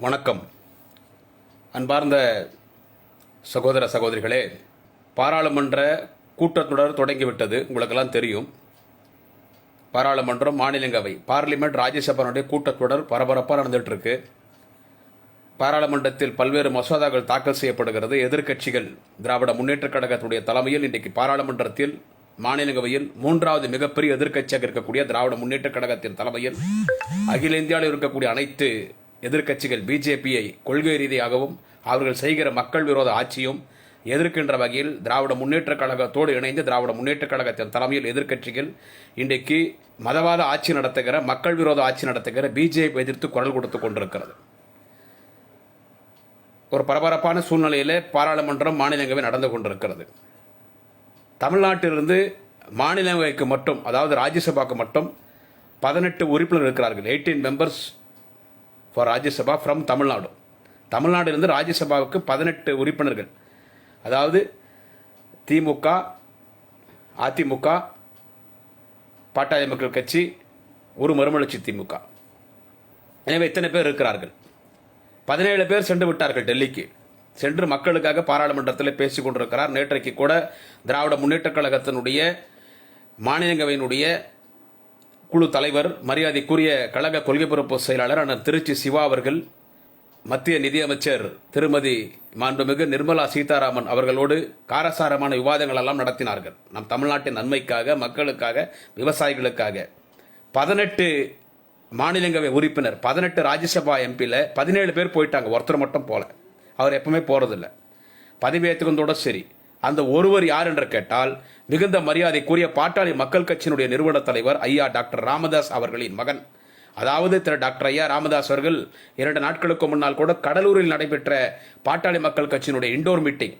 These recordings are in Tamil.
வணக்கம். அன்பார்ந்த சகோதர சகோதரிகளே பாராளுமன்ற கூட்டத்தொடர் தொடங்கிவிட்டது. உங்களுக்கெல்லாம் தெரியும். பாராளுமன்றம் மாநிலங்களவை பார்லிமெண்ட் ராஜ்யசபாவுடைய கூட்டத்தொடர் பரபரப்பாக நடந்துகிட்ருக்கு பாராளுமன்றத்தில் பல்வேறு மசோதாக்கள் தாக்கல் செய்யப்படுகிறது. எதிர்க்கட்சிகள் திராவிட முன்னேற்றக் கழகத்துடைய தலைமையில் இன்றைக்கு பாராளுமன்றத்தில் மாநிலங்களவையில் மூன்றாவது மிகப்பெரிய எதிர்க்கட்சியாக இருக்கக்கூடிய திராவிட முன்னேற்றக் கழகத்தின் தலைமையில் அகில இந்தியாவில் இருக்கக்கூடிய அனைத்து எதிர்க்கட்சிகள் பிஜேபியை கொள்கை ரீதியாகவும் அவர்கள் செய்கிற மக்கள் விரோத ஆட்சியும் எதிர்க்கின்ற வகையில் திராவிட முன்னேற்றக் கழகத்தோடு இணைந்து திராவிட முன்னேற்றக் கழகத்தின் தலைமையில் எதிர்க்கட்சிகள் இன்றைக்கு மதவாத ஆட்சி நடத்துகிற மக்கள் விரோத ஆட்சி நடத்துகிற பிஜேபி எதிர்த்து குரல் கொடுத்து கொண்டிருக்கிறது. ஒரு பரபரப்பான சூழ்நிலையில் பாராளுமன்றம் மாநிலங்களவை நடந்து கொண்டிருக்கிறது. தமிழ்நாட்டிலிருந்து மாநிலங்களுக்கு மட்டும் அதாவது ராஜ்யசபாவுக்கு மட்டும் பதினெட்டு உறுப்பினர் இருக்கிறார்கள். Eighteen members for Rajya Sabha from Tamil Nadu தமிழ்நாட்டிலிருந்து ராஜ்யசபாவுக்கு பதினெட்டு உறுப்பினர்கள். அதாவது திமுக அதிமுக பாட்டாளி மக்கள் கட்சி ஒரு மறுமலர்ச்சி திமுக. எனவே இத்தனை பேர் இருக்கிறார்கள். பதினேழு பேர் சென்று விட்டார்கள் டெல்லிக்கு. சென்று மக்களுக்காக பாராளுமன்றத்தில் பேசிக் கொண்டிருக்கிறார். நேற்றைக்கு கூட திராவிட முன்னேற்றக் கழகத்தினுடைய மாநிலங்களவையினுடைய குழு தலைவர் மரியாதைக்குரிய கழக கொள்கை பொறுப்பு செயலாளர் அண்ணன் திருச்சி சிவா அவர்கள் மத்திய நிதியமைச்சர் திருமதி மாண்புமிகு நிர்மலா சீதாராமன் அவர்களோடு காரசாரமான விவாதங்கள் எல்லாம் நடத்தினார்கள். நம் தமிழ்நாட்டின் நன்மைக்காக மக்களுக்காக விவசாயிகளுக்காக. பதினெட்டு மாநிலங்களவை உறுப்பினர் பதினெட்டு ராஜ்யசபா எம்பியில் பதினேழு பேர் போயிட்டாங்க. ஒருத்தர் மட்டும் போல. அவர் எப்பவுமே போகிறதில்ல பதவியேற்றுக்கொண்டோட சரி. அந்த ஒருவர் யார் என்று கேட்டால் மிகுந்த மரியாதைக்குரிய பாட்டாளி மக்கள் கட்சியினுடைய நிறுவன தலைவர் ஐயா டாக்டர் ராமதாஸ் அவர்களின் மகன். அதாவது திரு டாக்டர் ஐயா ராமதாஸ் அவர்கள் இரண்டு நாட்களுக்கு முன்னால் கூட கடலூரில் நடைபெற்ற பாட்டாளி மக்கள் கட்சியினுடைய இண்டோர் மீட்டிங்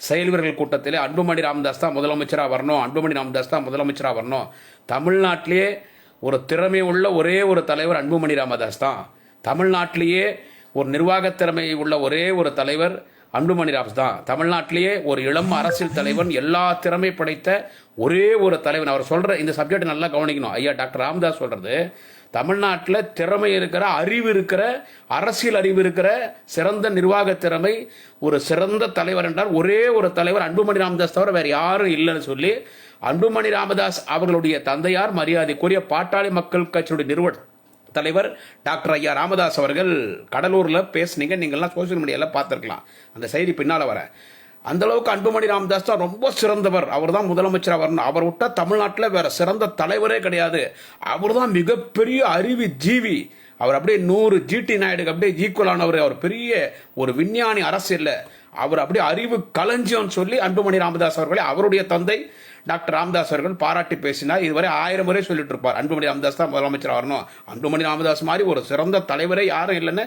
செயல்வீரர்கள் கூட்டத்தில் கூட்டத்திலே அன்புமணி ராமதாஸ் தான் முதலமைச்சராக வரணும் அன்புமணி ராமதாஸ் தான் முதலமைச்சராக வரணும். தமிழ்நாட்டிலேயே ஒரு திறமை உள்ள ஒரே ஒரு தலைவர் அன்புமணி ராமதாஸ் தான். தமிழ்நாட்டிலேயே ஒரு நிர்வாக திறமை உள்ள ஒரே ஒரு தலைவர் அன்புமணி ராமதாஸ் தான். தமிழ்நாட்டிலேயே ஒரு இளம் அரசியல் தலைவன் எல்லா திறமை படைத்த ஒரே ஒரு தலைவன். அவர் சொல்ற இந்த சப்ஜெக்ட் நல்லா கவனிக்கணும். ஐயா டாக்டர் ராமதாஸ் சொல்றது தமிழ்நாட்டில் திறமை இருக்கிற அறிவு இருக்கிற அரசியல் அறிவு இருக்கிற சிறந்த நிர்வாக திறமை ஒரு சிறந்த தலைவர் என்றால் ஒரே ஒரு தலைவர் அன்புமணி ராமதாஸ் தவிர வேறு யாரும் இல்லைன்னு சொல்லி அன்புமணி ராமதாஸ் அவர்களுடைய தந்தையார் மரியாதைக்குரிய பாட்டாளி மக்கள் கட்சியுடைய நிறுவனம் தலைவர் டாக்டர் ஐயா ராமதாஸ் அவர்கள் கடலூரில் பேசுனீங்க நீங்கள்லாம் சோசியல் மீடியாவில் பார்த்துருக்கலாம். அந்த செய்தி பின்னால் வர. அந்த அளவுக்கு அன்புமணி ராமதாஸ் தான் ரொம்ப சிறந்தவர். அவர் தான் முதலமைச்சராக வரணும் அவர் விட்டால் தமிழ்நாட்டில் வேற சிறந்த தலைவரே கிடையாது. அவர் தான் மிகப்பெரிய அறிவு ஜீவி. அவர் அப்படியே நூறு ஜிடி நாயுடுக்கு அப்படியே ஈக்குவலானவர் அவர் பெரிய ஒரு விஞ்ஞானி அரசியல்ல. அவர் அப்படியே அறிவு களஞ்சியம்னு சொல்லி அன்புமணி ராமதாஸ் அவர்களை அவருடைய தந்தை டாக்டர் ராமதாஸ் அவர்கள் பாராட்டி பேசினார். இதுவரை ஆயிரம் முறை சொல்லிட்டு இருப்பார். அன்புமணி ராமதாஸ் தான் முதலமைச்சர் வரணும் அன்புமணி ராமதாஸ் மாதிரி ஒரு சிறந்த தலைவரே யாரும் இல்லைன்னு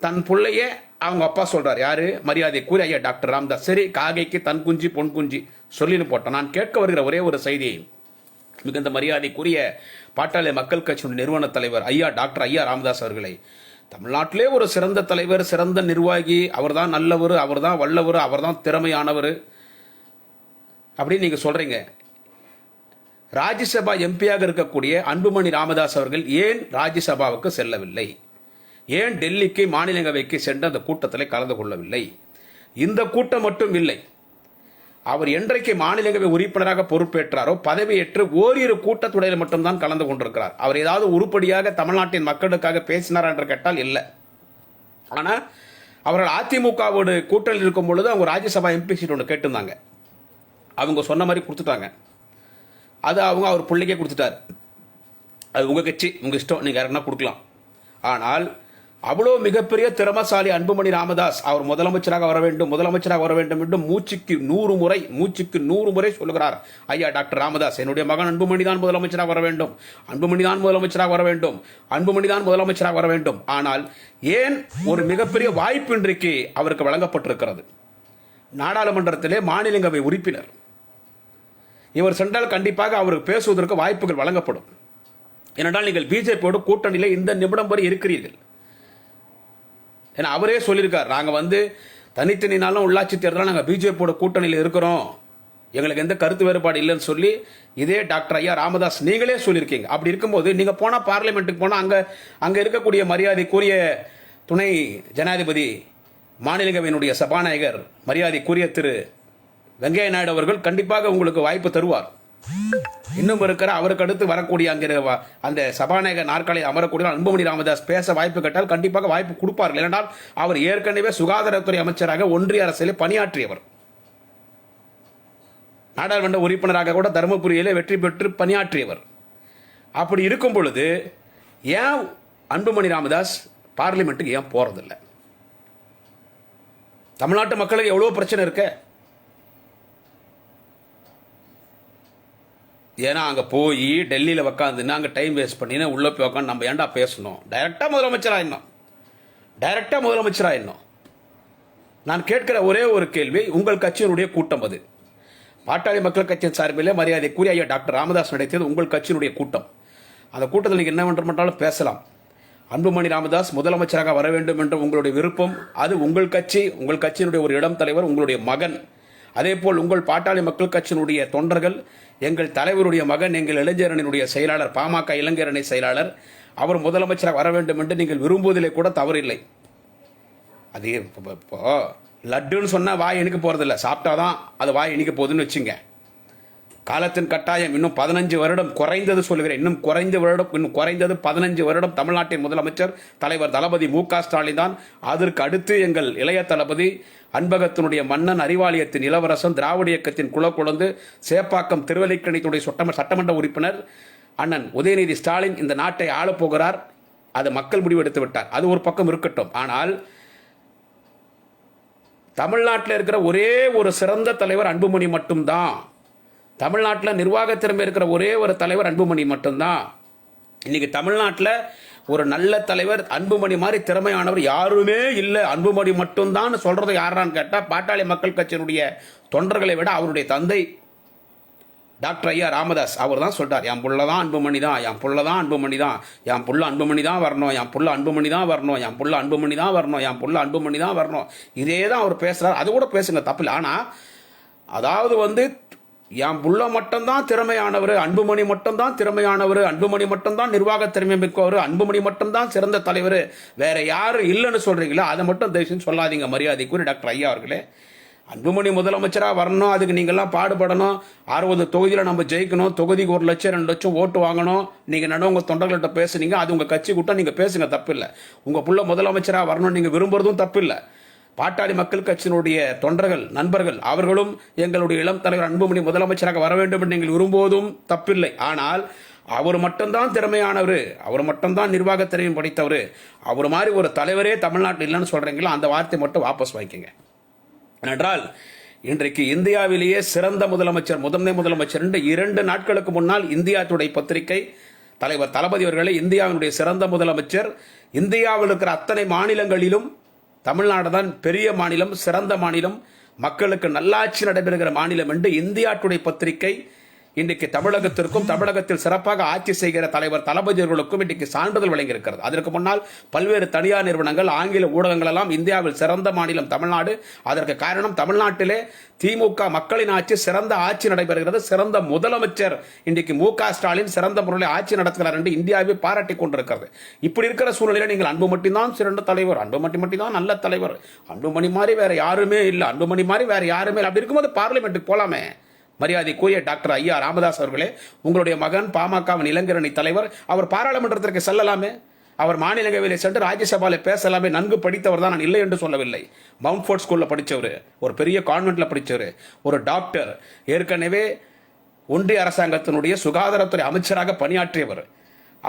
தன் பிள்ளையே அவங்க அப்பா சொல்றார். யாரு? மரியாதை கூறி ஐயா டாக்டர் ராமதாஸ் சரி காகைக்கு தன் குஞ்சு பொன் குஞ்சு சொல்லின்னு போட்டோம். நான் கேட்க வருகிற ஒரே ஒரு செய்தி மிகுந்த மரியாதைக்குரிய பாட்டாளி மக்கள் கட்சியின் நிறுவன தலைவர் ஐயா டாக்டர் ஐயா ராமதாஸ் அவர்களை தமிழ்நாட்டிலே ஒரு சிறந்த தலைவர் சிறந்த நிர்வாகி அவர்தான் நல்லவர் அவர்தான் வல்லவர் அவர்தான் திறமையானவர். அப்படின்னு நீங்கள் சொல்கிறீங்க ராஜ்யசபா எம்பியாக இருக்கக்கூடிய அன்புமணி ராமதாஸ் அவர்கள் ஏன் ராஜ்யசபாவுக்கு செல்லவில்லை? ஏன் டெல்லிக்கு மாநிலங்களவைக்கு சென்று அந்த கூட்டத்தில் கலந்து கொள்ளவில்லை? இந்த கூட்டம் மட்டும் இல்லை. அவர் என்றைக்கு மாநிலங்களவை உறுப்பினராக பொறுப்பேற்றாரோ பதவியேற்று ஓரிரு கூட்டத்தொடரில் மட்டும்தான் கலந்து கொண்டிருக்கிறார். அவர் ஏதாவது உருப்படியாக தமிழ்நாட்டின் மக்களுக்காக பேசினார் என்று கேட்டால் இல்லை. ஆனால் அவர்கள் அதிமுகவோடு கூட்டணியில் இருக்கும் பொழுது அவங்க ராஜ்யசபா எம்பி சீட் ஒன்று கேட்டிருந்தாங்க. அவங்க சொன்ன மாதிரி கொடுத்துட்டாங்க. அது அவங்க அவர் பிள்ளைக்கே கொடுத்துட்டார். அது உங்கள் கட்சி உங்கள் இஷ்டம் நீங்கள் யாருன்னா கொடுக்கலாம். ஆனால் அவ்வளோ மிகப்பெரிய திறமசாலி அன்புமணி ராமதாஸ் அவர் முதலமைச்சராக வர வேண்டும் முதலமைச்சராக வர வேண்டும் என்று மூச்சுக்கு நூறு முறை மூச்சுக்கு நூறு முறை சொல்லுகிறார். ஐயா டாக்டர் ராமதாஸ் என்னுடைய மகன் அன்புமணி தான் முதலமைச்சராக வர வேண்டும். அன்புமணி தான் முதலமைச்சராக வர வேண்டும். அன்புமணி தான் முதலமைச்சராக வர வேண்டும். ஆனால் ஏன் ஒரு மிகப்பெரிய வாய்ப்பு இன்றைக்கு அவருக்கு வழங்கப்பட்டிருக்கிறது? நாடாளுமன்றத்திலே மாநிலங்களவை உறுப்பினர். இவர் சென்றால் கண்டிப்பாக அவருக்கு பேசுவதற்கு வாய்ப்புகள் வழங்கப்படும். ஏனென்றால் நீங்கள் பிஜேபியோடு கூட்டணியில் இந்த நிமிடம் வரை இருக்கிறீர்கள். ஏன்னா அவரே சொல்லியிருக்கார் நாங்கள் வந்து தனித்தனினாலும் உள்ளாட்சி தேர்தலில் நாங்கள் பிஜேபியோட கூட்டணியில் இருக்கிறோம். எங்களுக்கு எந்த கருத்து வேறுபாடு இல்லைன்னு சொல்லி இதே டாக்டர் ஐயா ராமதாஸ் நீங்களே சொல்லியிருக்கீங்க. அப்படி இருக்கும்போது நீங்கள் போனால் பார்லிமெண்ட்டுக்கு போனால் அங்கே அங்கே இருக்கக்கூடிய மரியாதைக்குரிய துணை ஜனாதிபதி மாநிலங்களவையினுடைய சபாநாயகர் மரியாதைக்குரிய திரு வெங்கையா நாயுடு அவர்கள் கண்டிப்பாக உங்களுக்கு வாய்ப்பு தருவார். இன்னும் இருக்கிற அவருக்கு அடுத்து வரக்கூடிய அங்கே அந்த சபாநாயகர் நாற்காலியில் அமரக்கூடிய அன்புமணி ராமதாஸ் பேச வாய்ப்பு கேட்டால் கண்டிப்பாக வாய்ப்பு கொடுப்பார்கள். ஏனென்றால் அவர் ஏற்கனவே சுகாதாரத்துறை அமைச்சராக ஒன்றிய அரசில் பணியாற்றியவர். நாடாளுமன்ற உறுப்பினராக கூட தருமபுரியிலே வெற்றி பெற்று பணியாற்றியவர். அப்படி இருக்கும் பொழுது ஏன் அன்புமணி ராமதாஸ் பார்லிமெண்ட்டுக்கு ஏன் போறதில்லை? தமிழ்நாட்டு மக்களுக்கு எவ்வளோ பிரச்சனை இருக்கு? ஏன்னா அங்கே போய் டெல்லியில் உக்காந்துன்னு அங்கே டைம் வேஸ்ட் பண்ணினா உள்ளே போய் உட்காந்து நம்ம ஏன்டா பேசணும்? டைரெக்டாக முதலமைச்சராயிடணும் டைரெக்டாக முதலமைச்சராயிடணும் நான் கேட்கிற ஒரே ஒரு கேள்வி உங்கள் கட்சியினுடைய கூட்டம் அது. பாட்டாளி மக்கள் கட்சியின் சார்பில் மரியாதைக்குரிய ஐயா டாக்டர் ராமதாஸ் நடத்தியது உங்கள் கட்சியினுடைய கூட்டம். அந்த கூட்டத்தில் நீங்கள் என்ன வேண்டுமென்றாலும் பேசலாம். அன்புமணி ராமதாஸ் முதலமைச்சராக வர வேண்டும் என்ற உங்களுடைய விருப்பம் அது உங்கள் கட்சி உங்கள் கட்சியினுடைய ஒரு இடம் தலைவர் உங்களுடைய மகன். அதேபோல் உங்கள் பாட்டாளி மக்கள் கட்சியினுடைய தொண்டர்கள் எங்கள் தலைவருடைய மகன் எங்கள் இளைஞரணியினுடைய செயலாளர் பாமக இளைஞரணி செயலாளர் அவர் முதலமைச்சராக வர வேண்டும் என்று நீங்கள் விரும்புவதிலே கூட தவறில்லை. அது இப்போ லட்டுன்னு சொன்னால் வாய் இனிக்க போகிறதில்ல சாப்பிட்டா தான் அது வாய் இனிக்க போகுதுன்னு வச்சுங்க. காலத்தின் கட்டாயம் இன்னும் பதினஞ்சு வருடம் குறைந்தது சொல்கிறேன் இன்னும் குறைந்த வருடம் இன்னும் குறைந்தது பதினஞ்சு வருடம் தமிழ்நாட்டின் முதலமைச்சர் தலைவர் தளபதி மு க ஸ்டாலின் தான். அதற்கு அடுத்து எங்கள் இளைய தளபதி அன்பகத்தினுடைய மன்னன் அறிவாலயத்தின் இளவரசன் திராவிட இயக்கத்தின் குலக்குழந்து சேப்பாக்கம் திருவல்லிக்கணித்துடைய சட்டம சட்டமன்ற உறுப்பினர் அண்ணன் உதயநிதி ஸ்டாலின் இந்த நாட்டை ஆளப்போகிறார் அது மக்கள் முடிவெடுத்து விட்டார். அது ஒரு பக்கம் இருக்கட்டும். ஆனால் தமிழ்நாட்டில் இருக்கிற ஒரே ஒரு சிறந்த தலைவர் அன்புமணி மட்டும்தான். தமிழ்நாட்டில் நிர்வாக திறமை இருக்கிற ஒரே ஒரு தலைவர் அன்புமணி மட்டும்தான். இன்னைக்கு தமிழ்நாட்டில் ஒரு நல்ல தலைவர் அன்புமணி மாதிரி திறமையானவர் யாருமே இல்லை. அன்புமணி மட்டும்தான் சொல்றது யாரான்னு கேட்டால் பாட்டாளி மக்கள் கட்சியினுடைய தொண்டர்களை விட அவருடைய தந்தை டாக்டர் ஐயா ராமதாஸ் அவர் தான் சொல்கிறார் என் புள்ள தான் அன்புமணி தான் என் புள்ள தான் அன்புமணி தான் என் புள்ள அன்புமணி தான் வரணும் என் புள்ள அன்புமணி தான் வரணும் என் புள்ள அன்புமணி தான் வரணும் என் புள்ள அன்புமணி தான் வரணும். இதே தான் அவர் பேசுகிறார் அது கூட பேசுங்க தப்பில்லை ஆனால் அதாவது வந்து என் புள்ள மட்டும்தான் திறமையானவர் அன்புமணி மட்டும்தான் திறமையானவர் அன்புமணி மட்டும்தான் நிர்வாக திறமை மிக்கவர் அன்புமணி மட்டும்தான் சிறந்த தலைவர். வேற யாரும் இல்லைன்னு சொல்கிறீங்களோ அதை மட்டும் தயவுசெய்து சொல்லாதீங்க மரியாதைக்குரிய டாக்டர் ஐயா அவர்களே. அன்புமணி முதலமைச்சராக வரணும் அதுக்கு நீங்கள்லாம் பாடுபடணும். அறுபது தொகுதியில் நம்ம ஜெயிக்கணும் தொகுதிக்கு ஒரு லட்சம் ரெண்டு லட்சம் ஓட்டு வாங்கணும். நீங்கள் நடுவு உங்கள் தொண்டர்கள்ட்ட பேசுனீங்க அது உங்கள் கட்சி கூட்டம் நீங்கள் பேசுங்க தப்பில்லை. உங்கள் புள்ள முதலமைச்சராக வரணும்னு நீங்கள் விரும்புறதும் தப்பில்லை. பாட்டாளி மக்கள் கட்சியினுடைய தொண்டர்கள் நண்பர்கள் அவர்களும் எங்களுடைய இளம் தலைவர் அன்புமணி முதலமைச்சராக வர வேண்டும் என்று நீங்கள் விரும்புவதும் தப்பில்லை. ஆனால் அவர் மட்டும்தான் திறமையானவர் அவர் மட்டும்தான் நிர்வாக திறமையும் படித்தவர் அவர் மாதிரி ஒரு தலைவரே தமிழ்நாட்டில் இல்லைன்னு சொல்கிறீங்களோ அந்த வார்த்தை மட்டும் வாபஸ் வாங்கிக்கங்க. ஏனென்றால் இன்றைக்கு இந்தியாவிலேயே சிறந்த முதலமைச்சர் முதன்மை முதலமைச்சர் என்று இரண்டு நாட்களுக்கு முன்னால் இந்தியா துடை பத்திரிகை தலைவர் தளபதி அவர்களே இந்தியாவினுடைய சிறந்த முதலமைச்சர் இந்தியாவில் இருக்கிற அத்தனை மாநிலங்களிலும் தமிழ்நாடு தான் பெரிய மாநிலம் சிறந்த மாநிலம் மக்களுக்கு நல்லாட்சி நடைபெறுகிற மாநிலம் என்று இந்தியா டுடே பத்திரிகை இன்றைக்கு தமிழகத்திற்கும் தமிழகத்தில் சிறப்பாக ஆட்சி செய்கிற தலைவர் தளபதிகளுக்கும் இன்றைக்கு சான்றிதழ் வழங்கியிருக்கிறது. அதற்கு முன்னால் பல்வேறு தனியார் நிறுவனங்கள் ஆங்கில ஊடகங்கள் எல்லாம் இந்தியாவில் சிறந்த மாநிலம் தமிழ்நாடு. அதற்கு காரணம் தமிழ்நாட்டிலே திமுக மக்களின் ஆட்சி சிறந்த ஆட்சி நடைபெறுகிறது. சிறந்த முதலமைச்சர் இன்றைக்கு மு ஸ்டாலின் சிறந்த முறையில் ஆட்சி நடத்துகிறார் என்று இந்தியாவை பாராட்டி கொண்டிருக்கிறது. இப்படி இருக்கிற சூழ்நிலையில் நீங்கள் அன்பு மட்டும்தான் சிறந்த தலைவர் அன்பு மட்டும் மட்டும்தான் நல்ல தலைவர். அன்புமணி மாதிரி வேற யாருமே இல்லை அன்புமணி மாதிரி வேற யாருமே இல்லை. அப்படி இருக்கும்போது பார்லிமெண்ட்டுக்கு போலாமே. மரியாதைக்குரிய டாக்டர் ஐயா ராமதாஸ் அவர்களே உங்களுடைய மகன் பாமகவின் இளைஞரணி தலைவர் அவர் பாராளுமன்றத்திற்கு செல்லலாமே? அவர் மாநிலங்களவையில் சென்று ராஜ்யசபாவில் பேசலாமே? நன்கு படித்தவர் தான் நான் இல்லை என்று சொல்லவில்லை. மவுண்ட் ஃபோர்ட் ஸ்கூலில் படித்தவர் ஒரு பெரிய கான்வெண்ட்டில் படித்தவர் ஒரு டாக்டர் ஏற்கனவே ஒன்றிய அரசாங்கத்தினுடைய சுகாதாரத்துறை அமைச்சராக பணியாற்றியவர்.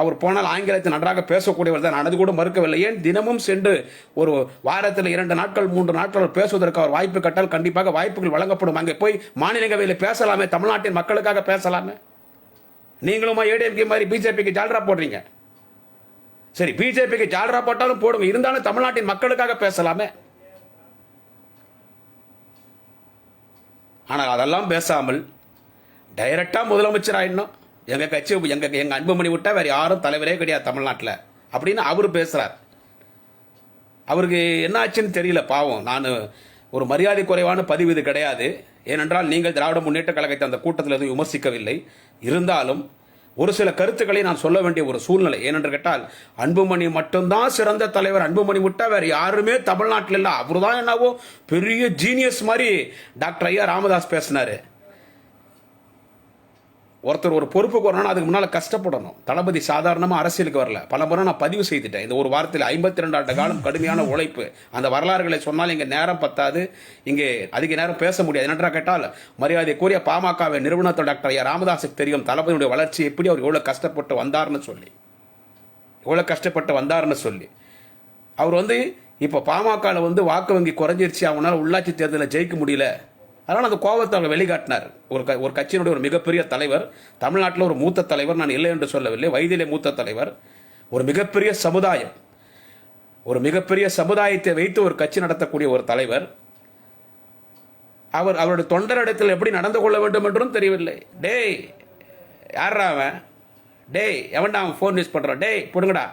அவர் போனால் ஆங்கிலத்தை நன்றாக பேசக்கூடியவர் தான். நான் அது கூட மறுக்கவில்லை. ஏன்? தினமும் சென்று ஒரு வாரத்தில் இரண்டு நாட்கள் மூன்று நாட்கள் பேசுவதற்கு அவர் வாய்ப்பு கட்டால் கண்டிப்பாக வாய்ப்புகள் வழங்கப்படும். அங்கே போய் மாநிலங்களவையில் பேசலாமே தமிழ்நாட்டின் மக்களுக்காக பேசலாமே. நீங்களுமா ஏடிஎம்கே மாதிரி பிஜேபிக்கு ஜால்ரா போடுறீங்க? சரி பிஜேபிக்கு ஜால்ரா போட்டாலும் போடுங்க. இருந்தாலும் தமிழ்நாட்டின் மக்களுக்காக பேசலாமே. ஆனால் அதெல்லாம் பேசாமல் டைரக்டாக முதலமைச்சர் ஆயிடணும் எங்கள் கட்சி எங்கள் எங்கள் அன்புமணி விட்டால் வேறு யாரும் தலைவரே கிடையாது தமிழ்நாட்டில். அப்படின்னு அவர் பேசுகிறார் அவருக்கு என்ன ஆச்சுன்னு தெரியல பாவம். நான் ஒரு மரியாதை குறைவான பதிவு இது கிடையாது. ஏனென்றால் நீங்கள் திராவிட முன்னேற்ற கழகத்தை அந்த கூட்டத்தில் எதுவும் விமர்சிக்கவில்லை. இருந்தாலும் ஒரு சில கருத்துக்களை நான் சொல்ல வேண்டிய ஒரு சூழ்நிலை. ஏனென்று கேட்டால் அன்புமணி மட்டும்தான் சிறந்த தலைவர். அன்புமணி விட்டா வேறு யாருமே தமிழ்நாட்டில் இல்லை. அவர் தான் என்னவோ பெரிய ஜீனியஸ் மாதிரி டாக்டர் ஐயா ராமதாஸ் பேசினார். ஒருத்தர் ஒரு பொறுப்புக்கு வரணும்னா அதுக்கு முன்னால் கஷ்டப்படணும். தளபதி சாதாரணமாக அரசியலுக்கு வரல. பல முறை நான் பதிவு செய்துட்டேன். இந்த ஒரு வாரத்தில் ஐம்பத்தி ரெண்டு ஆண்டு காலம் கடுமையான உழைப்பு. அந்த வரலாறுகளை சொன்னால் இங்கே நேரம் பத்தாது. இங்கே அதிக நேரம் பேச முடியாது. என்னன்றா கேட்டால் மரியாதை கூறிய பாமகவை நிறுவனத்தோட டாக்டர் ஏ. ராமதாஸுக்கு தெரியும் தளபதியுடைய வளர்ச்சி எப்படி அவர் எவ்வளோ கஷ்டப்பட்டு வந்தார்னு சொல்லி. எவ்வளோ கஷ்டப்பட்டு வந்தார்னு சொல்லி. அவர் வந்து இப்போ பாமகவில் வந்து வாக்கு வங்கி குறைஞ்சிருச்சு. அவனால் உள்ளாட்சி தேர்தலில் ஜெயிக்க முடியல. அதனால் அந்த கோபத்தை அவர் வெளிக்காட்டினார் ஒரு க ஒரு கட்சியினுடைய ஒரு மிகப்பெரிய தலைவர் தமிழ்நாட்டில் ஒரு மூத்த தலைவர் நான் இல்லை என்று சொல்லவில்லை வயதிலே மூத்த தலைவர் ஒரு மிகப்பெரிய சமுதாயம். ஒரு மிகப்பெரிய சமுதாயத்தை வைத்து ஒரு கட்சி நடத்தக்கூடிய ஒரு தலைவர் அவர் அவருடைய தொண்டரிடத்தில் எப்படி நடந்து கொள்ள வேண்டும் என்றும் தெரியவில்லை. டேய் யாரா அவன்? டேய் எவன்டா அவன் ஃபோன் யூஸ் பண்ணுறான் டேய் போடுங்கடா.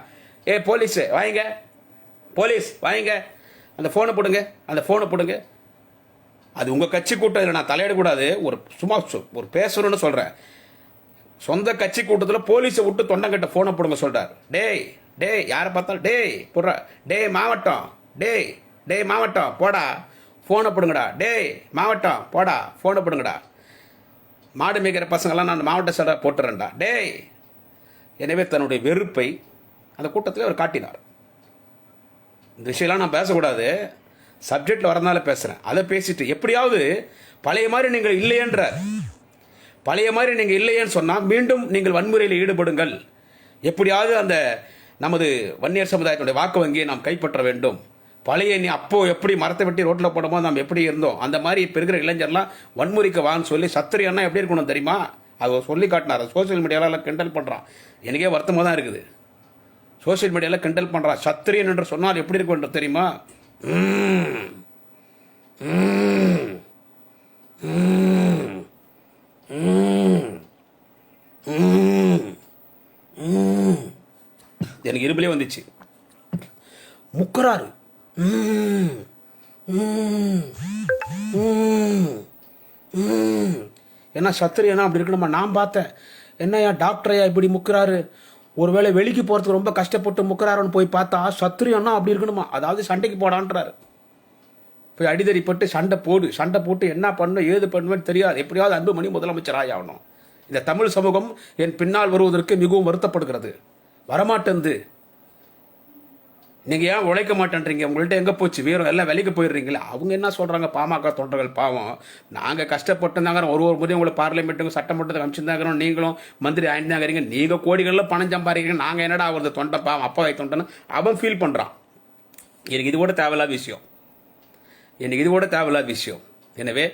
ஏ போலீஸு வாங்க. போலீஸ் வாங்க. அந்த ஃபோனை போடுங்க அந்த ஃபோனை போடுங்க. அது உங்கள் கட்சி கூட்டம் இதில் நான் தலையிடக்கூடாது. ஒரு சும்மா ஒரு பேசணும்னு சொல்கிறேன் சொந்த கட்சி கூட்டத்தில் போலீஸை விட்டு தொண்டங்கிட்ட ஃபோனை போடுங்க சொல்கிறார் டேய் டேய் யாரை பார்த்தாலும் டேய் போடுற. டேய் மாவட்டம் டேய் டேய் மாவட்டம் போடா. ஃபோனை போடுங்கடா. டேய் மாவட்டம் போடா. ஃபோனை போடுங்கடா. மாடு மேய்க்கிற பசங்கள்லாம் நான் மாவட்ட சடை போட்டுறேன்டா. டேய். எனவே தன்னுடைய வெறுப்பை அந்த கூட்டத்தில் அவர் காட்டினார். இந்த விஷயம்லாம் நான் பேசக்கூடாது. சப்ஜெக்டில் வரதுனால பேசுகிறேன் அதை பேசிட்டு எப்படியாவது பழைய மாதிரி நீங்கள் இல்லையன்ற பழைய மாதிரி நீங்கள் இல்லையேன்னு சொன்னால் மீண்டும் நீங்கள் வன்முறையில் ஈடுபடுங்கள். எப்படியாவது அந்த நமது வன்னியர் சமுதாயத்தினுடைய வாக்கு வங்கியை நாம் கைப்பற்ற வேண்டும். பழைய நீ அப்போ எப்படி மரத்தை வெட்டி ரோட்டில் போடும்போது நாம் எப்படி இருந்தோம் அந்த மாதிரி இப்போ இருக்கிற இளைஞர்லாம் வன்முறைக்கு வான்னு சொல்லி சத்திரியன்னா எப்படி இருக்கணும் தெரியுமா? அதை சொல்லி காட்டினார். சோஷியல் மீடியாவில் கிண்டல் பண்ணுறான் எனக்கே வருத்தமாக தான் இருக்குது. சோஷியல் மீடியாவில் கிண்டல் பண்ணுறான் சத்திரியன் என்று சொன்னால் எப்படி இருக்கும் என்று தெரியுமா? எனக்கு இருப்பிலே வந்துச்சு. முக்கராறு. ம்ம். என்ன சத்திரியனா அப்படி இருக்கணுமா? நான் பார்த்தேன். என்னய்யா டாக்டரையா இப்படி முக்கிறாரு ஒருவேளை வெளிக்கு போகிறதுக்கு ரொம்ப கஷ்டப்பட்டு முக்குறாருன்னு போய் பார்த்தா சத்திரியன்னா அப்படி இருக்கணுமா? அதாவது சண்டைக்கு போடான்றாரு. போய் அடிதடிப்பட்டு சண்டை போடு சண்டை போட்டு என்ன பண்ணணும் ஏது பண்ணுவேன்னு தெரியாது. எப்படியாவது அன்புமணி முதலமைச்சர் ஆகணும் இந்த தமிழ் சமூகம் என் பின்னால் வருவதற்கு மிகவும் வருத்தப்படுகிறது. வரமாட்டேந்து நீங்கள் ஏன் உழைக்க மாட்டேன்றீங்க? உங்கள்கிட்ட எங்கே போச்சு? வீரம் எல்லாம் வேலைக்கு போயிடுறீங்களே. அவங்க என்ன சொல்கிறாங்க பாமக தொண்டர்கள் பாவம். நாங்கள் கஷ்டப்பட்டுருந்தாங்க ஒரு ஒரு முறையும் உங்களை பார்லிமெண்ட்டுக்கும் சட்டமன்றத்துக்கு அமைச்சிருந்தாங்கிறோம் நீங்களும் மந்திரி ஆயிருந்தாங்கிறீங்க நீங்கள் கோடிகளில் பணம் சம்பாதிக்கிறீங்க. நாங்கள் என்னடா அவரது தொண்டை பாவம். அப்பாவை தொண்டைன்னு அவன் ஃபீல் பண்ணுறான் எனக்கு இது கூட தேவையில்லாத விஷயம். எனக்கு இது கூட தேவையில்லாத விஷயம். எனவே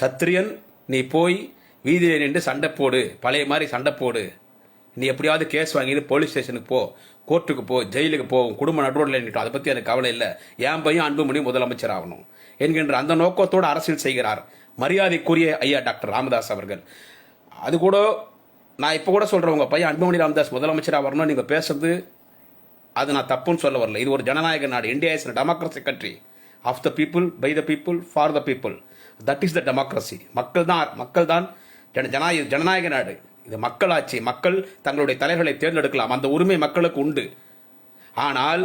சத்திரியன் நீ போய் வீதியில் நின்று சண்டை போடு. பழைய மாதிரி சண்டை போடு. நீ எப்படியாவது கேஸ் வாங்கிட்டு போலீஸ் ஸ்டேஷனுக்கு போ. கோர்ட்டுக்கு போ ஜெயிலுக்கு போ குடும்ப நடுவில் நின்றுட்டோம் அதை பற்றி எனக்கு கவலை இல்லை. என் பையன் அன்புமணி முதலமைச்சர் ஆகணும் என்கின்ற அந்த நோக்கத்தோடு அரசியல் செய்கிறார் மரியாதைக்குரிய ஐயா டாக்டர் ராமதாஸ் அவர்கள். அது கூட நான் இப்போ கூட சொல்கிறேன் உங்கள் பையன் அன்புமணி ராமதாஸ் முதலமைச்சராக வரணும்னு நீங்கள் பேசுறது அது நான் தப்புன்னு சொல்ல வரல. இது ஒரு ஜனநாயக நாடு. India is democracy country of the people by the people for the people that is the democracy மக்கள் தான் மக்கள் தான் ஜன ஜனநாயக ஜனநாயக நாடு. இது மக்களாட்சி. மக்கள் தங்களுடைய தலைவர்களை தேர்ந்தெடுக்கலாம். அந்த உரிமை மக்களுக்கு உண்டு. ஆனால்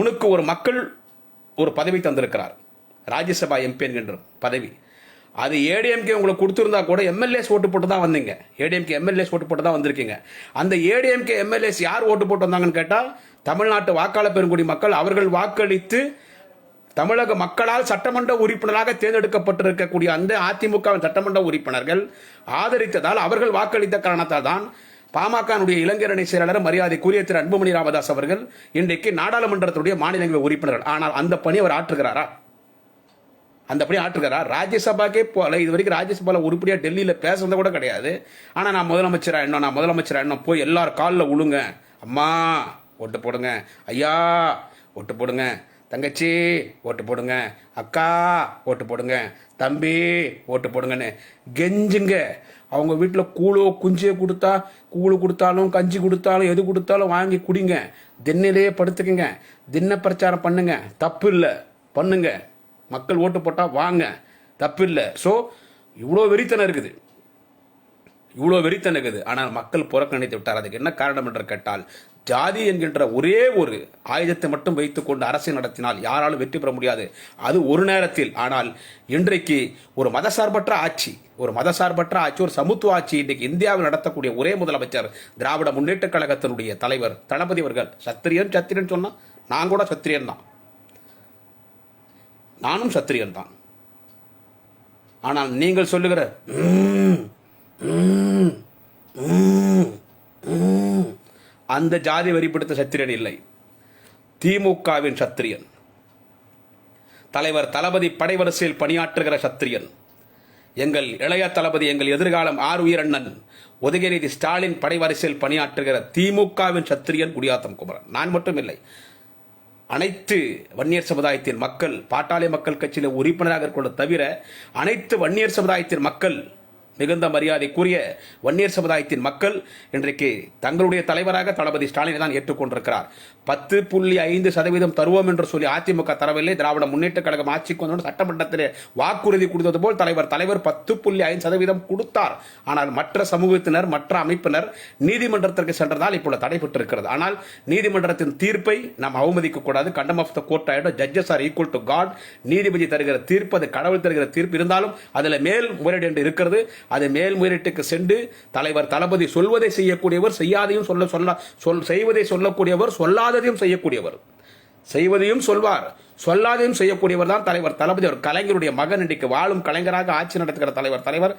உனக்கு ஒரு மக்கள் ஒரு பதவி தந்திருக்கிறார். ராஜ்யசபா எம்பி என்கின்ற பதவி. அது ஏடிஎம்கே உங்களுக்கு கொடுத்துருந்தா கூட எம்எல்ஏஸ் ஓட்டு போட்டு தான் வந்தீங்க. ஏடிஎம்கே எம்எல்ஏஸ் ஓட்டு போட்டு தான் வந்திருக்கீங்க. அந்த ஏடிஎம்கே எம்எல்ஏஸ் யார் ஓட்டு போட்டு வந்தாங்கன்னு கேட்டால் தமிழ்நாட்டு வாக்காளர் பெருங்குடி மக்கள் அவர்கள் வாக்களித்து தமிழக மக்களால் சட்டமன்ற உறுப்பினராக தேர்ந்தெடுக்கப்பட்டிருக்கக்கூடிய அந்த அதிமுக சட்டமன்ற உறுப்பினர்கள் ஆதரித்ததால் அவர்கள் வாக்களித்த காரணத்தால் தான் பாமகனுடைய இளைஞரணி செயலாளர் மரியாதைக்குரிய திரு அன்புமணி ராமதாஸ் அவர்கள் இன்றைக்கு நாடாளுமன்றத்துடைய மாநிலங்களவை உறுப்பினர்கள். ஆனால் அந்த பணி அவர் ஆற்றுகிறாரா? அந்த பணி ஆற்றுகிறார்? ராஜ்யசபாக்கே போல இது வரைக்கும் ராஜ்யசபாவில் உருப்படியாக டெல்லியில் பேசுறது கூட கிடையாது. ஆனால் நான் முதலமைச்சராக இன்னும் நான் முதலமைச்சராக இன்னும் போய் எல்லார் காலில் உழுங்க. அம்மா ஓட்டு போடுங்க. ஐயா ஓட்டு போடுங்க. தங்கச்சி ஓட்டு போடுங்க. அக்கா ஓட்டு போடுங்க. தம்பி ஓட்டு போடுங்கன்னு கெஞ்சுங்க. அவங்க வீட்டில் கூழோ குஞ்சியோ கொடுத்தா கூழு கொடுத்தாலும் கஞ்சி கொடுத்தாலும் எது கொடுத்தாலும் வாங்கி குடிங்க. திண்ணிலேயே படுத்துக்குங்க. தின்ன பிரச்சாரம் பண்ணுங்க. தப்பு இல்லை பண்ணுங்க. மக்கள் ஓட்டு போட்டால் வாங்க. தப்பு இல்லை ஸோ இவ்வளோ வெறித்தனம் இருக்குது. இவ்வளோ வெறித்தனுக்குது ஆனால் மக்கள் புறக்கணித்து விட்டார் அதுக்கு என்ன காரணம் என்று கேட்டால் ஜாதி என்கின்ற ஒரே ஒரு ஆயுதத்தை மட்டும் வைத்துக்கொண்டு அரசை நடத்தினால் யாராலும் வெற்றி பெற முடியாது. அது ஒரு நேரத்தில். ஆனால் இன்றைக்கு ஒரு மதசார்பற்ற ஆட்சி ஒரு மதசார்பற்ற ஆட்சி ஒரு சமத்துவ ஆட்சி இன்றைக்கு இந்தியாவில் நடத்தக்கூடிய ஒரே முதலமைச்சர் திராவிட முன்னேற்ற கழகத்தினுடைய தலைவர் தளபதி அவர்கள். சத்திரியன் சத்திரியன் சொன்னால் நான் கூட சத்திரியன் தான். நானும் சத்திரியன் தான். ஆனால் நீங்கள் சொல்லுகிற அந்த ஜாதி வரிப்படுத்த சத்திரியன் இல்லை. திமுகவின் சத்திரியன். தலைவர் தளபதி படைவரிசையில் பணியாற்றுகிற சத்திரியன். எங்கள் இளைய தளபதி எங்கள் எதிர்காலம் ஆர் உயிரண்ணன் உதயநிதி ஸ்டாலின் படைவரிசையில் பணியாற்றுகிற திமுகவின் சத்திரியன் குடியாத்தம் குமரன். நான் மட்டும் இல்லை. அனைத்து வன்னியர் சமுதாயத்தின் மக்கள் பாட்டாளி மக்கள் கட்சியில் உறுப்பினராக இருப்பதை தவிர அனைத்து வன்னியர் சமுதாயத்தின் மக்கள் மிகுந்த மரியாதைக்குரிய வன்னியர் சமுதாயத்தின் மக்கள் இன்றைக்கு தங்களுடைய தலைவராக தளபதி ஸ்டாலினை தான் ஏற்றுக்கொண்டிருக்கிறார். பத்து புள்ளி ஐந்து சதவீதம் தருவோம் என்று சொல்லி அதிமுக தரவில்லை திராவிட முன்னேற்ற கழகம் ஆட்சிக்கு வந்தவுடன் சட்டமன்றத்தில் வாக்குறுதி கொடுத்தது போல் தலைவர் தலைவர் பத்து புள்ளி ஐந்து சதவீதம் கொடுத்தார். ஆனால் மற்ற சமூகத்தினர் மற்ற அமைப்பினர் நீதிமன்றத்திற்கு சென்றதால் இப்பொழுது தடைபெற்றிருக்கிறது ஆனால் நீதிமன்றத்தின் தீர்ப்பை நாம் அவமதிக்க கூடாது. கண்டம் ஆஃப் த கோர்ட் ஆயிடும். Judges are equal to God நீதிபதி தருகிற தீர்ப்பு அது கடவுள் தருகிற தீர்ப்பு இருந்தாலும் அதில் மேல் முறையீடு என்று இருக்கிறது. அது மேல் முறையீட்டுக்கு சென்று தலைவர் தளபதி சொல்வதை செய்யக்கூடியவர் செய்யாதையும் சொல்ல சொல்ல சொல் செய்வதை சொல்லக்கூடியவர் சொல்லாததையும் செய்யக்கூடியவர். செய்வதையும் சொல்வார். சொல்லாதையும் செய்யக்கூடியவர் தான் தலைவர். தளபதி அவர் கலைஞருடைய மகன் இன்றைக்கு வாழும் கலைஞராக ஆட்சி நடத்துகிற தலைவர். தலைவர்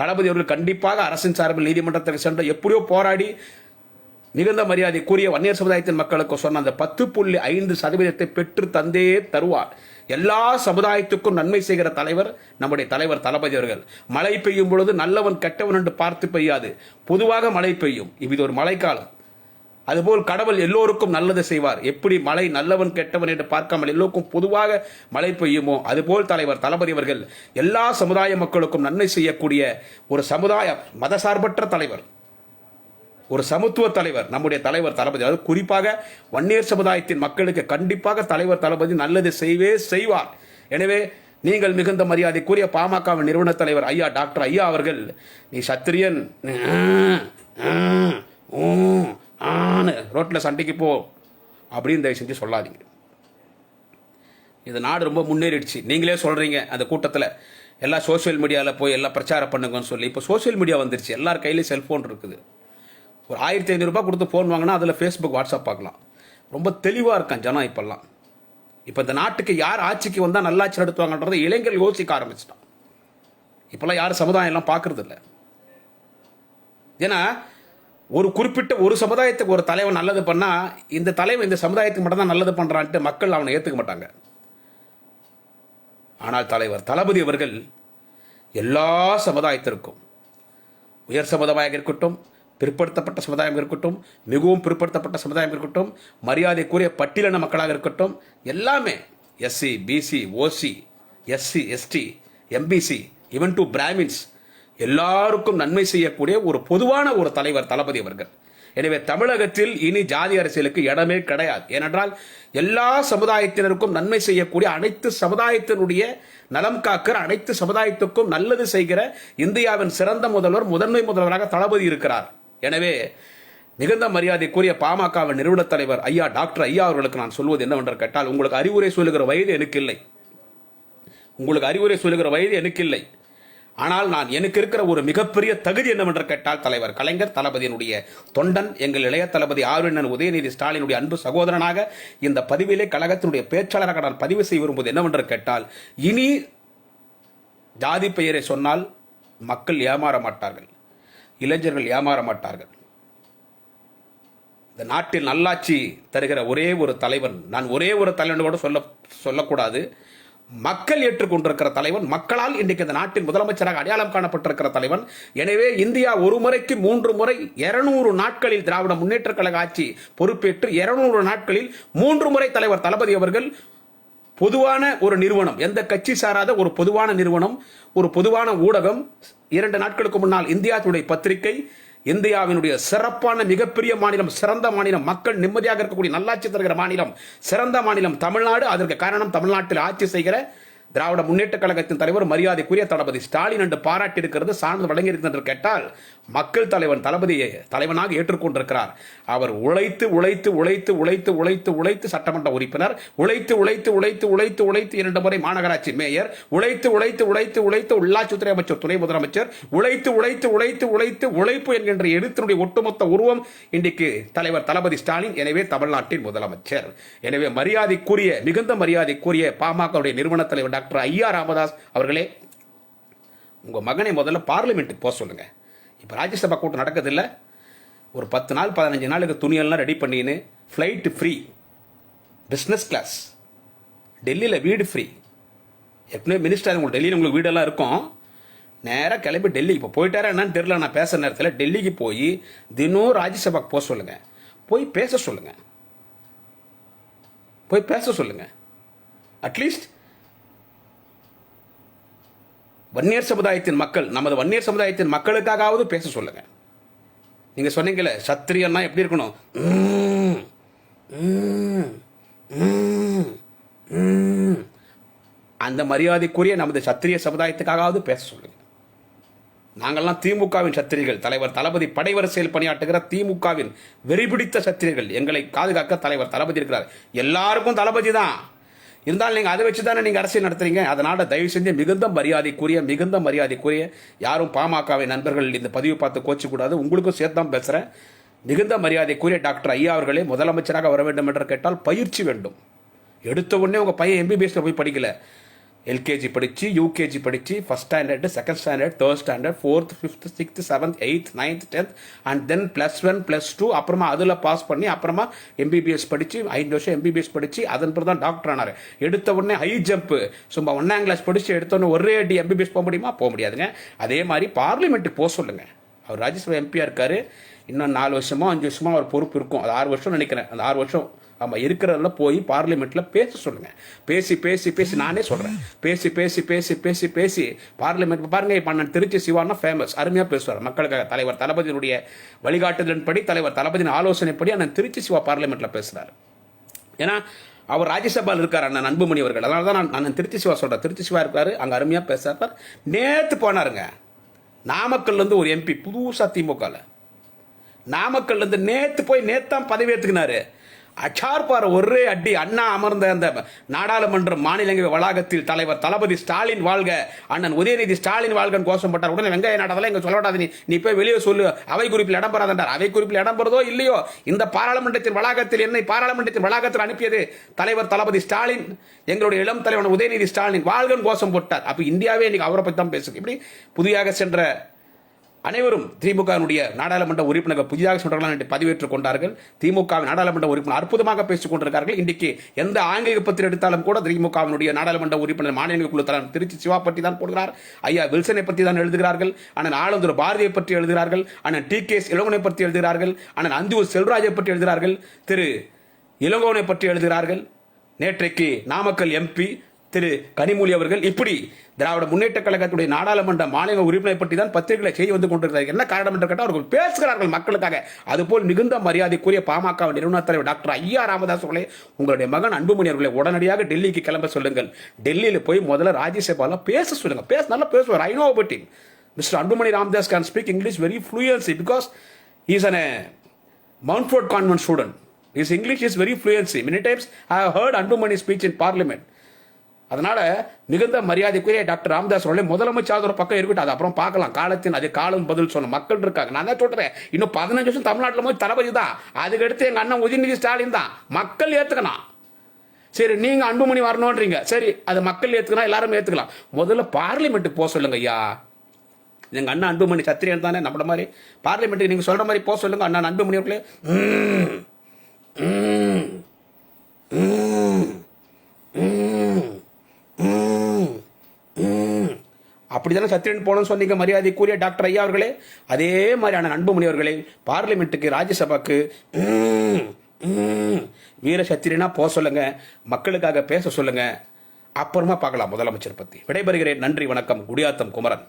தளபதி அவர்கள் கண்டிப்பாக அரசின் சார்பில் நீதிமன்றத்திற்கு சென்று எப்படியோ போராடி மிகுந்த மரியாதைக்குரிய வன்னியர் சமுதாயத்தின் மக்களுக்கு சொன்ன அந்த பத்து புள்ளி ஐந்து சதவீதத்தை பெற்று தந்தே தருவார். எல்லா சமுதாயத்துக்கும் நன்மை செய்கிற தலைவர் நம்முடைய தலைவர் தளபதி அவர்கள். மழை பெய்யும் பொழுது நல்லவன் கெட்டவன் என்று பார்த்து பெய்யாது. பொதுவாக மழை பெய்யும். இது ஒரு மழைக்காலம். அதுபோல் கடவுள் எல்லோருக்கும் நல்லது செய்வார். எப்படி மழை நல்லவன் கெட்டவன் என்று பார்க்காமல் எல்லோருக்கும் பொதுவாக மழை பெய்யுமோ அதுபோல் தலைவர் தளபதி அவர்கள் எல்லா சமுதாய மக்களுக்கும் நன்மை செய்யக்கூடிய ஒரு சமுதாய மதசார்பற்ற தலைவர். ஒரு சமத்துவ தலைவர் நம்முடைய தலைவர் தளபதி. அதாவது குறிப்பாக வன்னியர் சமுதாயத்தின் மக்களுக்கு கண்டிப்பாக தலைவர் தளபதி நல்லது செய்வே செய்வார். எனவே நீங்கள் மிகுந்த மரியாதைக்குரிய பாமகவின் நிறுவன தலைவர் ஐயா டாக்டர் ஐயா அவர்கள் நீ சத்திரியன் ஆனு ரோட்டில் சண்டைக்கு போ அப்படின்னு தயவு செஞ்சு சொல்லாதீங்க. இது நாடு ரொம்ப முன்னேறிடுச்சு. நீங்களே சொல்கிறீங்க அந்த கூட்டத்தில். எல்லாம் சோஷியல் மீடியாவில் போய் எல்லாம் பிரச்சாரம் பண்ணுங்கன்னு சொல்லி. இப்போ சோஷியல் மீடியா வந்துருச்சு. எல்லார் கையிலையும் செல்ஃபோன் இருக்குது. ஒரு ஆயிரத்தி ஐநூறுரூபா கொடுத்து ஃபோன் வாங்கினா அதில் ஃபேஸ்புக் வாட்ஸ்அப் பார்க்கலாம். ரொம்ப தெளிவாக இருக்கான் ஜனம் இப்போல்லாம். இப்போ இந்த நாட்டுக்கு யார் ஆட்சிக்கு வந்தால் நல்லாட்சி நடத்துவாங்கன்றதை இளைஞர்கள் யோசிக்க ஆரம்பிச்சிட்டான். இப்போல்லாம் யாரும் சமுதாயம் எல்லாம் ஏன்னா ஒரு குறிப்பிட்ட ஒரு சமுதாயத்துக்கு ஒரு தலைவன் நல்லது பண்ணால் இந்த தலைவன் இந்த சமுதாயத்துக்கு மட்டும்தான் நல்லது பண்ணுறான்ட்டு மக்கள் அவனை ஏற்றுக்க மாட்டாங்க. ஆனால் தலைவர் தளபதி அவர்கள் எல்லா சமுதாயத்திற்கும் உயர் சமுதாயம் இருக்கட்டும் பிற்படுத்தப்பட்ட சமுதாயம் இருக்கட்டும் மிகவும் பிற்படுத்தப்பட்ட சமுதாயம் இருக்கட்டும் மரியாதைக்குரிய பட்டியலின மக்களாக இருக்கட்டும் எல்லாமே SC BC OC SC ST MBC even to Brahmins எல்லாருக்கும் நன்மை செய்யக்கூடிய ஒரு பொதுவான ஒரு தலைவர் தளபதி அவர்கள். எனவே தமிழகத்தில் இனி ஜாதி அரசியலுக்கு இடமே கிடையாது. ஏனென்றால் எல்லா சமுதாயத்தினருக்கும் நன்மை செய்யக்கூடிய அனைத்து சமுதாயத்தினுடைய நலம் காக்கிற அனைத்து சமுதாயத்துக்கும் நல்லது செய்கிற இந்தியாவின் சிறந்த முதல்வர் முதன்மை முதல்வராக தளபதி இருக்கிறார். எனவே மிகுந்த மரியாதைக்குரிய பாமகவின் நிறுவன தலைவர் ஐயா டாக்டர் ஐயா அவர்களுக்கு நான் சொல்வது என்னவென்று கேட்டால் உங்களுக்கு அறிவுரை சொல்லுகிற வயது எனக்கு இல்லை. உங்களுக்கு அறிவுரை சொல்லுகிற வயது எனக்கு இல்லை. ஆனால் நான் எனக்கு இருக்கிற ஒரு மிகப்பெரிய தகுதி என்னவென்று கேட்டால் தலைவர் கலைஞர் தளபதியினுடைய தொண்டன் எங்கள் இளைய தளபதி ஆர்வண்ணன் உதயநிதி ஸ்டாலினுடைய அன்பு சகோதரனாக இந்த பதிவிலே கழகத்தினுடைய பேச்சாளராக நான் பதிவு செய்ய விரும்புவது என்னவென்று கேட்டால் இனி ஜாதி பெயரை சொன்னால் மக்கள் ஏமாற மாட்டார்கள் இளைஞர்கள் ஏமாற மாட்டார்கள். இந்த நாட்டில் நல்லாட்சி தருகிற ஒரே ஒரு தலைவன் நான் ஒரே ஒரு தலைவனோடு சொல்ல சொல்லக்கூடாது. மக்கள் ஏற்றுக்கொண்டிருக்கிற தலைவன் மக்களால் இன்றைக்கு இந்த நாட்டின் முதலமைச்சராக அடையாளம் காணப்பட்டிருக்கிற தலைவன். எனவே இந்தியா ஒரு முறைக்கு மூன்று முறை இருநூறு நாட்களில் திராவிட முன்னேற்ற கழக ஆட்சி பொறுப்பேற்று இருநூறு நாட்களில் மூன்று முறை தலைவர் தளபதி அவர்கள் பொதுவான ஒரு நிறுவனம் எந்த கட்சி சாராத ஒரு பொதுவான நிறுவனம் ஒரு பொதுவான ஊடகம். இரண்டு நாட்களுக்கு முன்னால் இந்தியா டுடே பத்திரிகை இந்தியாவினுடைய சிறப்பான மிகப்பெரிய மாநிலம் சிறந்த மாநிலம் மக்கள் நிம்மதியாக இருக்கக்கூடிய நல்லாட்சி தருகிற மாநிலம் சிறந்த மாநிலம் தமிழ்நாடு. அதற்கு காரணம் தமிழ்நாட்டில் ஆட்சி செய்கிற திராவிட முன்னேற்ற கழகத்தின் தலைவர் மரியாதைக்குரிய தளபதி ஸ்டாலின் என்று பாராட்டியிருக்கிறது சான்று வழங்கியிருக்கிறது என்று கேட்டால் மக்கள் தலைவன் தளபதியை தலைவனாக ஏற்றுக்கொண்டிருக்கிறார் அவர் உழைத்து உழைத்து உழைத்து உழைத்து உழைத்து உழைத்து சட்டமன்ற உறுப்பினர் உழைத்து உழைத்து உழைத்து உழைத்து உழைத்து இரண்டு முறை மாநகராட்சி மேயர் உழைத்து உழைத்து உழைத்து உழைத்து உள்ளாட்சித்துறை அமைச்சர் துணை முதலமைச்சர் உழைத்து உழைத்து உழைத்து உழைத்து உழைப்பு என்கின்ற எழுத்தினுடைய ஒட்டுமொத்த உருவம் இன்றைக்கு தலைவர் தளபதி ஸ்டாலின் எனவே தமிழ்நாட்டின் முதலமைச்சர் எனவே மரியாதைக்குரிய மிகுந்த மரியாதைக்குரிய பாமகவுடைய நிறுவன தலைவர் டாக்டர் ஐயா ராமதாஸ் அவர்களே உங்கள் மகனை முதல்ல பார்லிமெண்ட்டுக்கு போக சொல்லுங்கள் இப்போ ராஜ்யசபா கூட்டம் நடக்குதில்ல ஒரு பத்து நாள் பதினஞ்சு நாளுக்கு துணியெல்லாம் ரெடி பண்ணின்னு ஃப்ளைட்டு ஃப்ரீ பிஸ்னஸ் கிளாஸ் டெல்லியில் வீடு ஃப்ரீ எப்பவுமே மினிஸ்டர் உங்களுக்கு டெல்லியில் உங்களுக்கு வீடெல்லாம் இருக்கும். நேராக கிளம்பி டெல்லி. இப்போ போயிட்டாரா என்னன்னு தெரில நான் பேசுகிற நேரத்தில் டெல்லிக்கு போய் தினம் ராஜ்யசபாக்கு போக சொல்லுங்கள் போய் பேச சொல்லுங்கள் போய் பேச சொல்லுங்கள் அட்லீஸ்ட் வன்னியர் சமுதாயத்தின் மக்கள் நமது வன்னியர் சமுதாயத்தின் மக்களுக்காகவாவது பேச சொல்லுங்க. நீங்க சொன்னீங்கல்ல சத்திரியன்னா எப்படி இருக்கணும்? அந்த மரியாதைக்குரிய நமது சத்திரிய சமுதாயத்துக்காகவாவது பேச சொல்லுங்க. நாங்கள்லாம் திமுகவின் சத்திரிகள் தலைவர் தளபதி படைவரிசையில் பணியாற்றுகிற திமுகவின் வெறிபிடித்த சத்திரிகள். எங்களை பாதுகாக்க தலைவர் தளபதி இருக்கிறார். எல்லாருக்கும் தளபதி தான். இருந்தாலும் நீங்கள் அதை வச்சு தானே நீங்கள் அரசியல் நடத்துறீங்க? அதனால் தயவு செஞ்சு மிகுந்த மரியாதைக்குரிய மிகுந்த மரியாதைக்குரிய யாரும் பாமகவின் நண்பர்கள் இந்த பதிவு பார்த்து கோச்சக்கூடாது. உங்களுக்கும் சேர்த்து தான் பேசுகிறேன் மிகுந்த மரியாதைக்குரிய டாக்டர் ஐயா அவர்களே முதலமைச்சராக வர வேண்டும் என்று கேட்டால் பயிற்சி வேண்டும். எடுத்த உடனே உங்கள் பையன் எம்பிபிஎஸ்ல போய் படிக்கலை. எல்கேஜி படித்து யூகேஜி படித்து first standard second standard third standard fourth fifth sixth seventh eighth ninth tenth and then plus one plus two அப்புறமா அதில் பாஸ் பண்ணி அப்புறமா எம்பிபிஎஸ் படித்து ஐந்து வருஷம் எம்பிபிஎஸ் படித்து அதன் பிறகு தான் டாக்டர் ஆனார். எடுத்த உடனே ஹை ஜம்ப்பு சும்மா ஒன்றாம் கிளாஸ் படித்து எடுத்த ஒரே அடி எம்பிபிஎஸ் போக முடியுமா? போக முடியாதுங்க. அதே மாதிரி பார்லிமெண்ட்டுக்கு போக சொல்லுங்கள் அவர் ராஜ்யசபா எம்பியாக இருக்கார். இன்னும் நாலு வருஷமோ அஞ்சு வருஷமோ அவர் பொறுப்பு இருக்கும். அது ஆறு வருஷம் நினைக்கிறேன். அந்த ஆறு வருஷம் ஆமாம் இருக்கிறதில் போய் பார்லிமெண்ட்டில் பேச சொல்லுங்கள் பேசி பேசி பேசி நானே சொல்கிறேன் பேசி பேசி பேசி பேசி பேசி பார்லிமெண்ட் பாருங்க இப்போ நான் திருச்சி சிவானா ஃபேமஸ் அருமையாக பேசுவார். மக்களுக்காக தலைவர் தளபதியினுடைய வழிகாட்டுதலின்படி தலைவர் தளபதியின் ஆலோசனைப்படி அண்ணன் திருச்சி சிவா பார்லிமெண்ட்டில் பேசுகிறார் ஏன்னா அவர் ராஜ்யசபாவில் இருக்கார் அண்ணன் அன்புமணி அவர்கள். அதனால தான் நான் அண்ணன் திருச்சி சிவா சொல்கிறேன் திருச்சி சிவா இருக்கார் அங்கே அருமையாக பேசுகிறார் நேற்று போனாருங்க. நாமக்கல்லேருந்து ஒரு எம்பி புதுசாக திமுகவில் நாமக்கல்லேருந்து நேற்று போய் நேத்தான் பதவி ஏற்றுக்கினாரு அச்சார்பார் ஒரே அடி அண்ணா அமர்ந்த அந்த நாடாளுமன்ற மாநிலங்களவை வளாகத்தில் தலைவர் தளபதி ஸ்டாலின் வாழ்க அண்ணன் உதயநிதி ஸ்டாலின் வாழ்கன் கோஷம் போட்டார். உடனே வெங்காய நாடதெல்லாம் இங்கே சொல்லப்படாது நீ நீ போய் வெளியே சொல்லு. அவை குறிப்பில் இடம் பெறாதென்றார் அவை குறிப்பில் இடம் பெறதோ இல்லையோ? இந்த பாராளுமன்றத்தின் வளாகத்தில் என்னை பாராளுமன்றத்தின் வளாகத்தில் அனுப்பியது தலைவர் தளபதி ஸ்டாலின் எங்களுடைய இளம் தலைவன் உதயநிதி ஸ்டாலின் வாழ்கன் கோஷம் போட்டார். அப்ப இந்தியாவே இன்னைக்கு அவரை பற்றி தான் பேசுது. இப்படி புதியாக சென்ற அனைவரும் திமுகவினுடைய நாடாளுமன்ற உறுப்பினர்கள் புதிதாக சொல்றார்கள் என்று பதிவேற்றுக் கொண்டார்கள். திமுகவின் நாடாளுமன்ற உறுப்பினர் அற்புதமாக பேசிக் கொண்டிருக்கார்கள் இன்றைக்கு எந்த ஆங்கில பத்திரம் எடுத்தாலும் கூட திமுகவினுடைய நாடாளுமன்ற உறுப்பினர் மாநில குழு தலைவர் திருச்சி சிவா பற்றி தான் போடுகிறார். ஐயா வில்சனை பற்றி தான் எழுதுகிறார்கள். அண்ணன் ஆளுந்தர் பாரதியை பற்றி எழுதுகிறார்கள். அண்ணன் டி கே இளங்கோனை பற்றி எழுதுகிறார்கள். அண்ணன் அந்தியூர் செல்வராஜை பற்றி எழுதுகிறார்கள். திரு இளங்கோனை பற்றி எழுதுகிறார்கள். நேற்றைக்கு நாமக்கல் எம்பி திரு கனிமொழி அவர்கள் இப்படி திராவிட முன்னேற்ற கழகத்துடைய நாடாளுமன்ற மாநில உறுப்பினர் பற்றி தான் பத்திரிகைகளை செய்தி வந்து கொண்டிருக்கிறார். என்ன காரணம் என்று கேட்டால் அவர்கள் பேசுகிறார்கள் மக்களுக்காக. அதுபோல் மிகுந்த மரியாதைக்குரிய பாமக நிறுவன தலைவர் டாக்டர் ஐயா ராமதாஸ் அவர்களே உங்களுடைய மகன் அன்புமணி அவர்களை உடனடியாக டெல்லிக்கு கிளம்ப சொல்லுங்கள். டெல்லியில் போய் முதல்ல ராஜ்யசபாவில் பேச சொல்லுங்கள் பேச நல்லா பேசுவார். I know about mister Anbumani Ramadoss can speak English very fluency because is an mount Convent student. His is English is very Many times times have heard Anbumani speech in parliament அதனால மிகுந்த மரியாதைக்குரிய டாக்டர் ராமதாஸ் அவர்களே முதலமைச்சர் ஒரு பக்கம் இருக்கட்டும். அது அப்புறம் பார்க்கலாம். காலத்தின் அது காலம் பதில் சொன்ன மக்கள் இருக்காங்க. நான் தான் சொல்றேன். இன்னும் பதினஞ்சு வருஷம் தமிழ்நாட்டில் போய் தளபதி தான். அதுக்கடுத்து எங்க அண்ணன் உதயநிதி ஸ்டாலின் தான். மக்கள் ஏத்துக்கணும். சரி நீங்க அன்புமணி வரணுன்றீங்க சரி அது மக்கள் ஏத்துக்கணும் எல்லாரும் ஏத்துக்கலாம். முதல்ல பார்லிமெண்ட்டுக்கு போக சொல்லுங்க ஐயா. எங்க அண்ணன் அன்புமணி சத்திரியன் தானே நம்மள மாதிரி. பார்லிமெண்ட்டுக்கு நீங்க சொல்ற மாதிரி போக சொல்லுங்க. அண்ணன் அன்புமணி அவர்களே ம், ம், ம், ம், ம், ம். அப்படிதானே சத்திரன் போனோம்னு சொன்னீங்க? மரியாதைக்குரிய டாக்டர் ஐயா அவர்களே அதே மாதிரியான அன்புமணி அவர்களே பார்லிமெண்ட்டுக்கு ராஜ்யசபாக்கு ம், வீர போக சொல்லுங்க மக்களுக்காக பேச சொல்லுங்க. அப்புறமா பார்க்கலாம் முதலமைச்சர் பற்றி விடைபெறுகிறேன். நன்றி வணக்கம். குடியாத்தம் குமரன்.